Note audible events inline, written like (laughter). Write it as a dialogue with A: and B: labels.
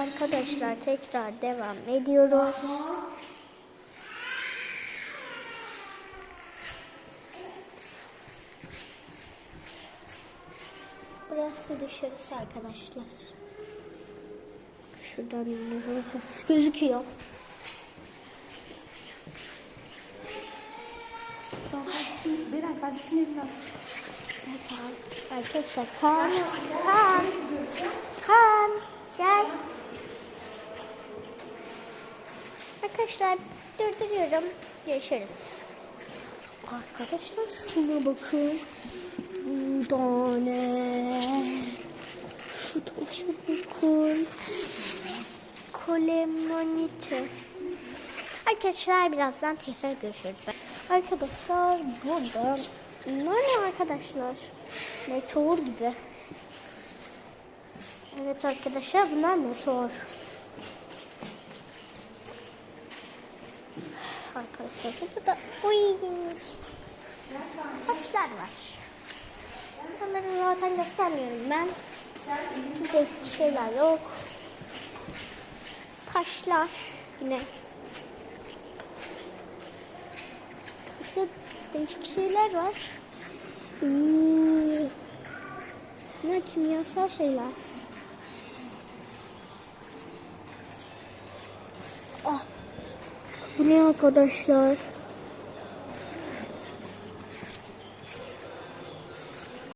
A: Arkadaşlar tekrar devam ediyoruz. Burası dışarısı arkadaşlar. Şuradan (laughs) gözüküyor.
B: Kardeşinin eline al.
A: Arkadaşlar kan, kan, Arkadaşlar durduruyorum. Görüşürüz. Arkadaşlar şuna bakın. Burada ne? Şu taşa bakın. Kolemonite. Arkadaşlar birazdan tekrar görüşürüz. Arkadaşlar burada ne arkadaşlar? Meteor gibi. Evet arkadaşlar bunlar meteor. Arkadaşlar burada da uy, taşlar var. Onları zaten göstermiyorum ben. Değişik şeyler yok. Taşlar yine. İşte değişik şeyler var. Hmm. Ne kimyasal şeyler. Ah. Bu ne arkadaşlar?